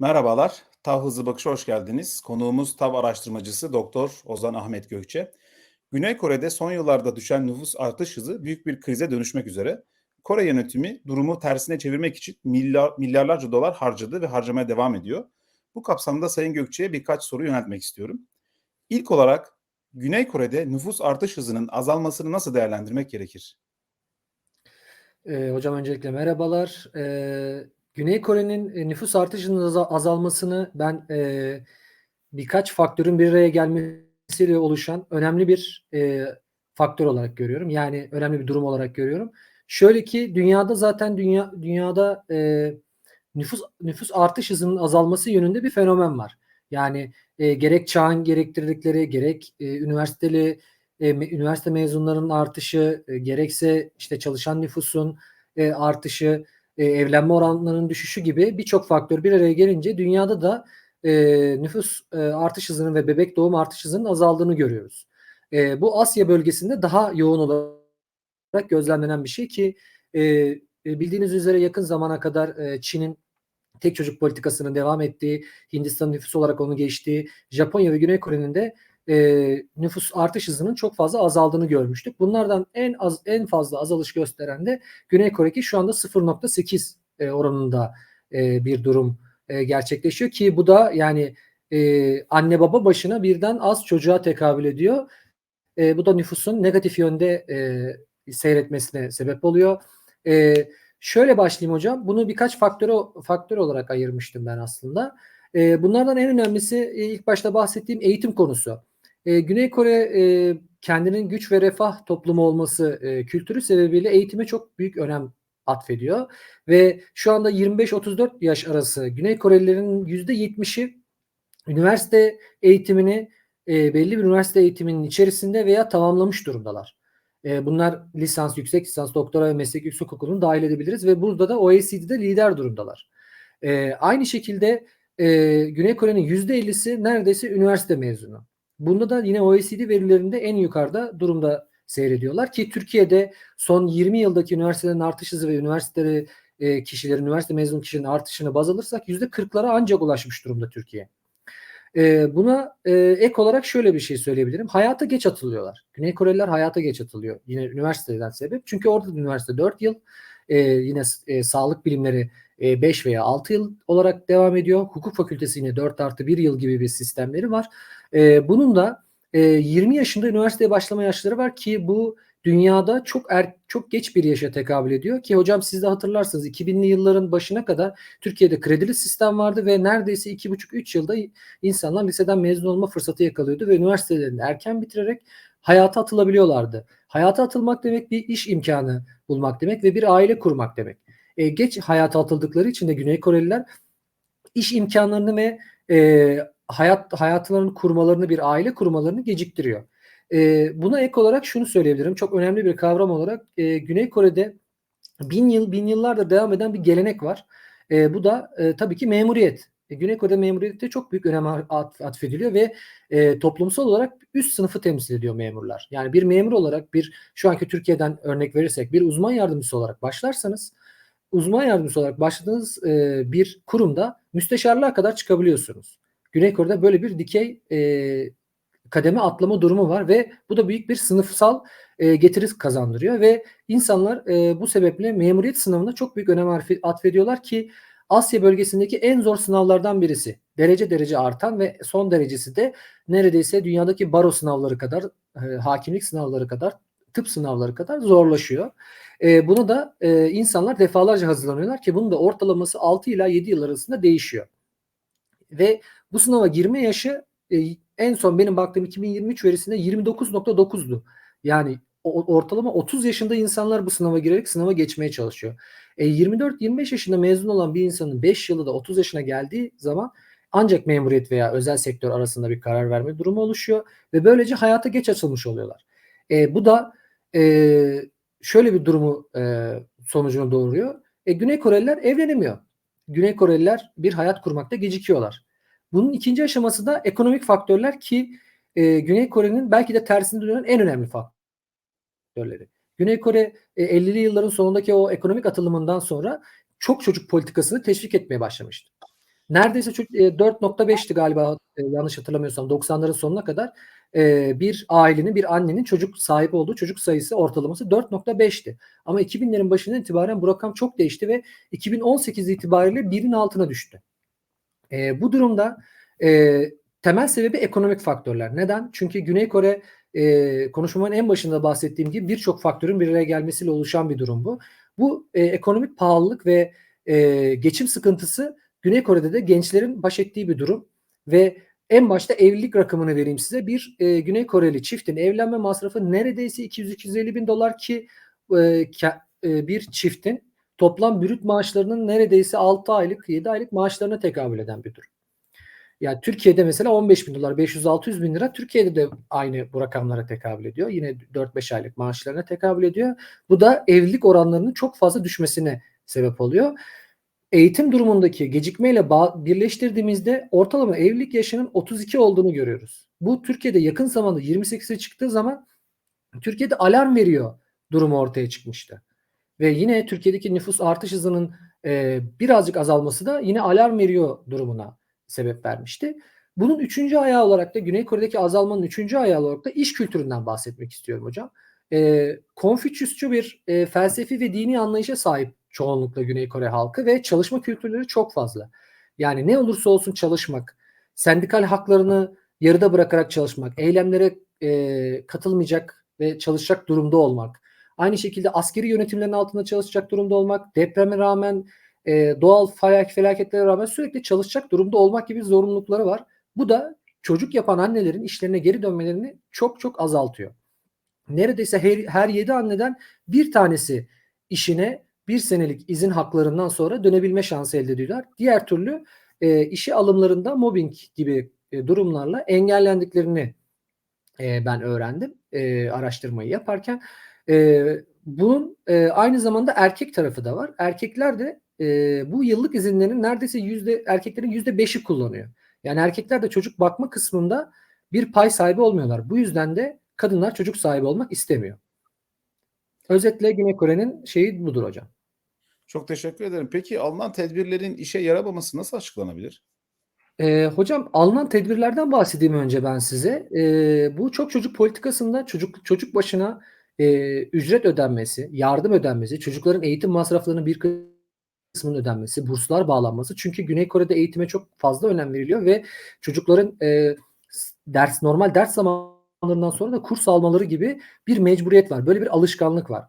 Merhabalar, TAV Hızlı Bakış'a hoş geldiniz. Konuğumuz TAV araştırmacısı Doktor Ozan Ahmet Gökçe. Güney Kore'de son yıllarda düşen nüfus artış hızı büyük bir krize dönüşmek üzere. Kore yönetimi durumu tersine çevirmek için milyar, milyarlarca dolar harcadı ve harcamaya devam ediyor. Bu kapsamda Sayın Gökçe'ye birkaç soru yöneltmek istiyorum. İlk olarak Güney Kore'de nüfus artış hızının azalmasını nasıl değerlendirmek gerekir? Eee, hocam öncelikle merhabalar. Eee, Güney Kore'nin, eee, nüfus artışının aza azalmasını ben, eee, birkaç faktörün bir araya gelmesiyle oluşan önemli bir, eee, faktör olarak görüyorum. Yani önemli bir durum olarak görüyorum. Şöyle ki dünyada zaten dünya dünyada, eee, nüfus nüfus artış hızının azalması yönünde bir fenomen var. Yani, eee, gerek çağın gerektirdikleri gerek, eee, üniversiteli, me üniversite mezunlarının artışı, eee, gerekse işte çalışan nüfusun, eee, artışı, eee, evlenme oranlarının düşüşü gibi birçok faktör bir araya gelince dünyada da, eee, nüfus, eee, artış hızının ve bebek doğum artış hızının azaldığını görüyoruz. Eee, bu Asya bölgesinde daha yoğun olarak gözlemlenen bir şey ki, eee, bildiğiniz üzere yakın zamana kadar, eee, Çin'in tek çocuk politikasının devam ettiği, Hindistan'ın nüfus olarak onu geçtiği, Japonya ve Güney Kore'nin de, eee, nüfus artış hızının çok fazla azaldığını görmüştük. Bunlardan en az en fazla azalış gösteren de Güney Kore ki şu anda 0.8, eee, oranında, eee, bir durum, eee, gerçekleşiyor ki bu da yani, eee, anne baba başına birden az çocuğa tekabül ediyor. Eee, bu da nüfusun negatif yönde, eee, seyretmesine sebep oluyor. Eee, şöyle başlayayım hocam, bunu birkaç faktöre faktör olarak ayırmıştım ben aslında. Eee, bunlardan en önemlisi, eee, ilk başta bahsettiğim eğitim konusu. Eee, Güney Kore, eee, kendinin güç ve refah toplumu olması, eee, kültürü sebebiyle eğitime çok büyük önem atfediyor ve şu anda 25-34 yaş arası Güney Korelilerin %70'i üniversite eğitimini, eee, belli bir üniversite eğitiminin içerisinde veya tamamlamış durumdalar. Eee, bunlar lisans, yüksek lisans, doktora ve meslek yüksekokulu'nu dâhil edebiliriz ve burada da OECD'de lider durumdalar. Eee, aynı şekilde, eee, Güney Kore'nin %50'si neredeyse üniversite mezunu. Bunda da yine OECD verilerinde en yukarıda durumda seyrediyorlar ki Türkiye'de son 20 yıldaki üniversitelerin artış hızı ve üniversiteleri, eee, kişilerin, üniversite mezun kişinin artışını baz alırsak %40'lara ancak ulaşmış durumda Türkiye. Eee, buna, eee, ek olarak şöyle bir şey söyleyebilirim. Hayata geç atılıyorlar. Güney Koreliler hayata geç atılıyor. Yine üniversiteden sebep. Çünkü orada da üniversite 4 yıl. Yine sağlık bilimleri, 5 veya 6 yıl olarak devam ediyor. Hukuk fakültesi yine 4+1 yıl gibi bir sistemleri var. Eee, bunun da, eee, 20 yaşında üniversiteye başlama yaşları var ki bu dünyada çok er çok geç bir yaşa tekabül ediyor ki hocam siz de hatırlarsınız 2000'li yılların başına kadar Türkiye'de kredili sistem vardı ve neredeyse 2,5-3 yılda insanlar liseden mezun olma fırsatı yakalıyordu ve üniversitelerini erken bitirerek hayata atılabiliyorlardı. Hayata atılmak demek bir iş imkânı bulmak demek ve bir aile kurmak demek. Eee, geç hayata atıldıkları için de Güney Koreliler iş imkânlarını ve, eee, hayat hayatlarını kurmalarını, bir aile kurmalarını geciktiriyor. Eee, buna ek olarak şunu söyleyebilirim, çok önemli bir kavram olarak, eee, Güney Kore'de 1000 yıl, bin yıllardır devam eden bir gelenek var. Eee, bu da, eee, tabii ki memuriyet. E, Güney Kore'de memuriyete çok büyük önem at atfediliyor ve, eee, toplumsal olarak üst sınıfı temsil ediyor memurlar. Yani bir memur olarak, bir şu anki Türkiye'den örnek verirsek bir uzman yardımcısı olarak başlarsanız, uzman yardımcısı olarak başladığınız, eee, bir kurumda müsteşarlığa kadar çıkabiliyorsunuz. Güney Kore'de böyle bir dikey, eee, kademe atlama durumu var ve bu da büyük bir sınıfsal, eee, getiri kazandırıyor ve insanlar, eee, bu sebeple memuriyet sınavına çok büyük önem atfediyorlar ki Asya bölgesindeki en zor sınavlardan birisi. Derece derece artan ve son derecesi de neredeyse dünyadaki baro sınavları kadar, eee, hakimlik sınavları kadar, tıp sınavları kadar zorlaşıyor. Eee, buna da, eee, insanlar defalarca hazırlanıyorlar ki bunun da ortalaması 6 ila 7 yıl arasında değişiyor. Ve bu sınava girme yaşı, eee, en son benim baktığım 2023 verisinde 29.9'du. Yani ortalama 30 yaşında insanlar bu sınava girerek sınava geçmeye çalışıyor. E, 24-25 yaşında mezun olan bir insanın 5 yılı da 30 yaşına geldiği zaman ancak memuriyet veya özel sektör arasında bir karar verme durumu oluşuyor ve böylece hayata geç açılmış oluyorlar. Eee, bu da, eee, şöyle bir durumu, eee, sonucunu doğuruyor. E, Güney Koreliler evlenemiyor. Güney Koreliler bir hayat kurmakta gecikiyorlar. Bunun 2'nci aşaması da ekonomik faktörler ki, eee, Güney Kore'nin belki de tersine dönen en önemli faktörleri. Güney Kore, eee, 50'li yılların sonundaki o ekonomik atılımından sonra çok çocuk politikasını teşvik etmeye başlamıştı. Neredeyse ço- e, 4.5'ti galiba e, yanlış hatırlamıyorsam 90'ların sonuna kadar e, bir ailenin bir annenin çocuk sahibi olduğu çocuk sayısı ortalaması 4.5'ti. Ama 2000'lerin başından itibaren bu rakam çok değişti ve 2018 itibariyle birin altına düştü. Bu durumda temel sebebi ekonomik faktörler. Neden? Çünkü Güney Kore konuşmamın en başında bahsettiğim gibi birçok faktörün bir araya gelmesiyle oluşan bir durum bu. Bu ekonomik pahalılık ve geçim sıkıntısı Güney Kore'de de gençlerin baş ettiği bir durum ve en başta evlilik rakamını vereyim size. Bir e, Güney Koreli çiftin evlenme masrafı neredeyse 200-250 bin dolar ki e, ke- e, bir çiftin toplam brüt maaşlarının neredeyse 6 aylık 7 aylık maaşlarına tekabül eden bir durum. Yani Türkiye'de mesela 15 bin dolar 500-600 bin lira Türkiye'de de aynı bu rakamlara tekabül ediyor. Yine 4-5 aylık maaşlarına tekabül ediyor. Bu da evlilik oranlarının çok fazla düşmesine sebep oluyor. Eğitim durumundaki gecikmeyle birleştirdiğimizde ortalama evlilik yaşının 32 olduğunu görüyoruz. Bu Türkiye'de yakın zamanda 28'e çıktığı zaman Türkiye'de alarm veriyor durumu ortaya çıkmıştı. Ve yine Türkiye'deki nüfus artış hızının e, birazcık azalması da yine alarm veriyor durumuna sebep vermişti. Bunun üçüncü ayağı olarak da Güney Kore'deki azalmanın üçüncü ayağı olarak da iş kültüründen bahsetmek istiyorum hocam. E, Konfüçyüsçü bir e, felsefi ve dini anlayışa sahip çoğunlukla Güney Kore halkı ve çalışma kültürleri çok fazla. Yani ne olursa olsun çalışmak, sendikal haklarını yarıda bırakarak çalışmak, eylemlere e, katılmayacak ve çalışacak durumda olmak, aynı şekilde askeri yönetimlerin altında çalışacak durumda olmak, depreme rağmen, e, doğal felak- felaketlere rağmen sürekli çalışacak durumda olmak gibi zorunlulukları var. Bu da çocuk yapan annelerin işlerine geri dönmelerini çok çok azaltıyor. Neredeyse her, her 7 anneden bir tanesi işine bir senelik izin haklarından sonra dönebilme şansı elde ediyorlar. Diğer türlü e, işe alımlarında mobbing gibi e, durumlarla engellendiklerini e, ben öğrendim e, araştırmayı yaparken. E, bunun e, aynı zamanda erkek tarafı da var. Erkekler de e, bu yıllık izinlerin neredeyse yüzde erkeklerin yüzde beşi kullanıyor. Yani erkekler de çocuk bakma kısmında bir pay sahibi olmuyorlar. Bu yüzden de kadınlar çocuk sahibi olmak istemiyor. Özetle Güney Kore'nin şeyi budur hocam. Çok teşekkür ederim. Peki alınan tedbirlerin işe yaramaması nasıl açıklanabilir? Ee, hocam alınan tedbirlerden bahsedeyim önce ben size. Ee, bu çok çocuk politikasında çocuk çocuk başına e, ücret ödenmesi, yardım ödenmesi, çocukların eğitim masraflarının bir kısmının ödenmesi, burslar bağlanması. Çünkü Güney Kore'de eğitime çok fazla önem veriliyor ve çocukların e, ders normal ders zamanlarından sonra da kurs almaları gibi bir mecburiyet var. Böyle bir alışkanlık var.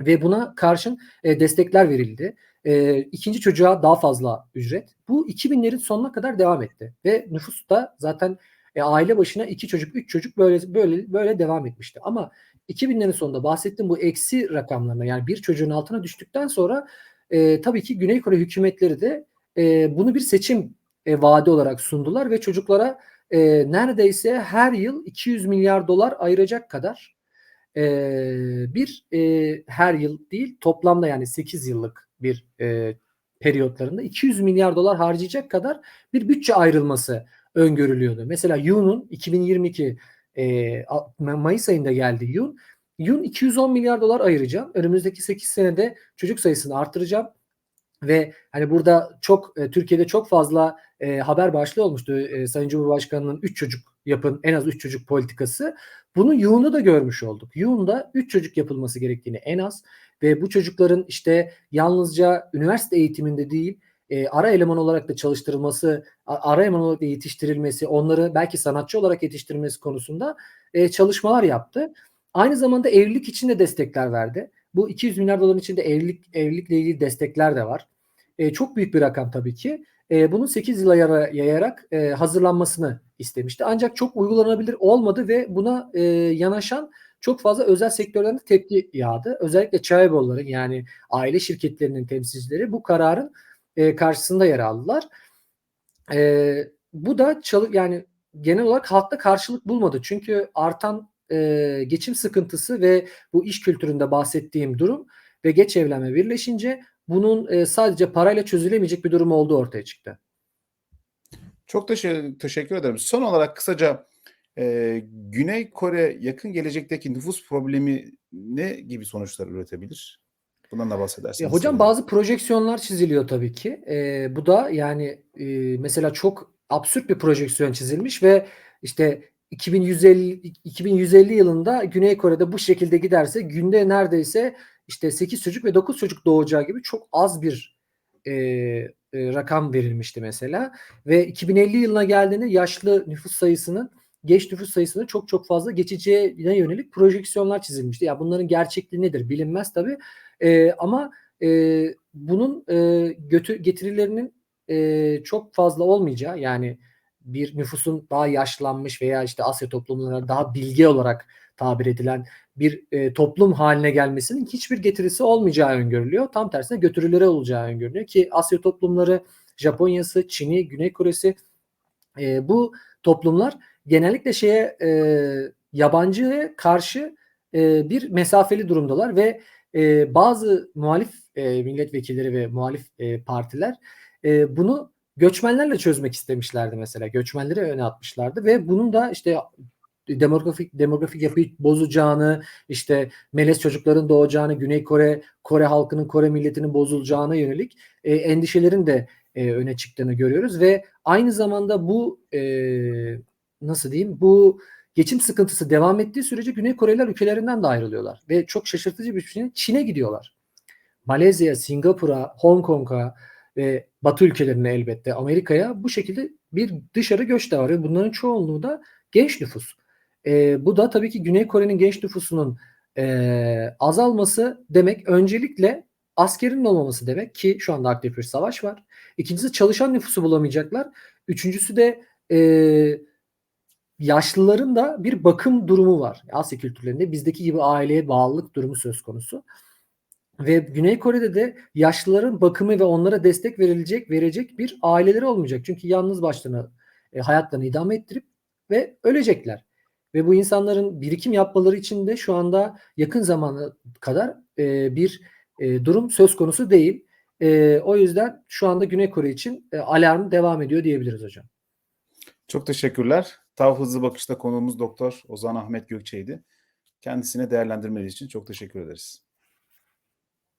Ve buna karşın e, destekler verildi. E, ikinci çocuğa daha fazla ücret. Bu 2000'lerin sonuna kadar devam etti. Ve nüfus da zaten e, aile başına iki çocuk, üç çocuk böyle böyle böyle devam etmişti. Ama 2000'lerin sonunda bahsettiğim bu eksi rakamlarına yani bir çocuğun altına düştükten sonra e, tabii ki Güney Kore hükümetleri de e, bunu bir seçim e, vaadi olarak sundular ve çocuklara e, neredeyse her yıl 200 milyar dolar ayıracak kadar e, bir e, her yıl değil toplamda yani 8 yıllık bir e, periyotlarında 200 milyar dolar harcayacak kadar bir bütçe ayrılması öngörülüyordu. Mesela Yoon'un 2022 e, Mayıs ayında geldi Yoon. Yoon 210 milyar dolar ayıracağım. Önümüzdeki 8 senede çocuk sayısını artıracağım. Ve hani burada çok e, Türkiye'de çok fazla e, haber başlığı olmuştu. E, Sayın Cumhurbaşkanı'nın 3 çocuk yapın en az 3 çocuk politikası. Bunu Yoon'da da görmüş olduk. Yoon'da 3 çocuk yapılması gerektiğini en az ve bu çocukların işte yalnızca üniversite eğitiminde değil e, ara eleman olarak da çalıştırılması, ara eleman olarak da yetiştirilmesi, onları belki sanatçı olarak yetiştirmesi konusunda e, çalışmalar yaptı. Aynı zamanda evlilik için de destekler verdi. Bu 200 milyar doların içinde evlilik evlilikle ilgili destekler de var. E, çok büyük bir rakam tabii ki. E, bunun 8 yıla yara- yayarak e, hazırlanmasını istemişti. Ancak çok uygulanabilir olmadı ve buna e, yanaşan çok fazla özel sektörden de tepki yağdı. Özellikle Çaybolların yani aile şirketlerinin temsilcileri bu kararın e, karşısında yer aldılar. E, bu da çalı yani genel olarak halkta karşılık bulmadı. Çünkü artan e, geçim sıkıntısı ve bu iş kültüründe bahsettiğim durum ve geç evlenme birleşince bunun e, sadece parayla çözülemeyecek bir durum olduğu ortaya çıktı. Çok teşekkür, teşekkür ederim. Son olarak kısaca e, Güney Kore yakın gelecekteki nüfus problemi ne gibi sonuçlar üretebilir? Bundan da Ya bahsederseniz hocam sevinirim. bazı projeksiyonlar çiziliyor tabii ki. Eee, bu da yani, eee, mesela çok absürt bir projeksiyon çizilmiş ve işte 2150 ik 2150 yılında Güney Kore'de bu şekilde giderse günde neredeyse işte 8 çocuk ve 9 çocuk doğacağı gibi çok az bir, eee, eee, rakam verilmişti mesela ve 2050 yılına geldiğinde yaşlı nüfus sayısının genç nüfus sayısının çok çok fazla geçeceğine yönelik projeksiyonlar çizilmişti. Ya bunların gerçekliği nedir bilinmez tabii. Eee, ama, eee, bunun, eee, götü getirilerinin, eee, çok fazla olmayacağı yani bir nüfusun daha yaşlanmış veya işte Asya toplumlarına daha bilge olarak tabir edilen bir, eee, toplum hâline gelmesinin hiçbir getirisi olmayacağı öngörülüyor. Tam tersine götürüleri olacağı öngörülüyor ki Asya toplumları, Japonya'sı, Çin'i, Güney Kore'si, eee, bu toplumlar genellikle şeye, eee, yabancıya karşı, eee, bir mesafeli durumdalar ve, eee, bazı muhalif, eee, milletvekilleri ve muhalif, eee, partiler, eee, bunu göçmenlerle çözmek istemişlerdi mesela. Göçmenleri öne atmışlardı ve bunun da işte demografik demografik yapıyı bozacağını, işte melez çocukların doğacağını, Güney Kore, Kore halkının, Kore milletinin bozulacağına yönelik, eee, endişelerin de, eee, öne çıktığını görüyoruz ve aynı zamanda bu, eee, nasıl diyeyim, bu geçim sıkıntısı devam ettiği sürece Güney Koreliler ülkelerinden de ayrılıyorlar ve çok şaşırtıcı bir şekilde Çin'e gidiyorlar. Malezya'ya, Singapur'a, Hong Kong'a ve Batı ülkelerine elbette Amerika'ya bu şekilde bir dışarı göç de var ve bunların çoğunluğu da genç nüfus. Eee, bu da tabii ki Güney Kore'nin genç nüfusunun, eee, azalması demek öncelikle askerinin olmaması demek ki şu anda aktif bir savaş var. 2'ncisi çalışan nüfusu bulamayacaklar. 3'üncüsü de, eee, yaşlıların da bir bakım durumu var. Asya kültürlerinde bizdeki gibi aileye bağlılık durumu söz konusu. Ve Güney Kore'de de yaşlıların bakımı ve onlara destek verilecek verecek bir aileleri olmayacak. Çünkü yalnız başlarına, eee, hayatlarını idame ettirip ve ölecekler. Ve bu insanların birikim yapmaları için de şu anda yakın zamana kadar, eee, bir, eee, durum söz konusu değil. Eee, o yüzden şu anda Güney Kore için, eee, alarm devam ediyor diyebiliriz hocam. Çok teşekkürler. TAV Hızlı Bakış'ta konuğumuz Doktor Ozan Ahmet Gökçe'ydi. Kendisine değerlendirmeleri için çok teşekkür ederiz.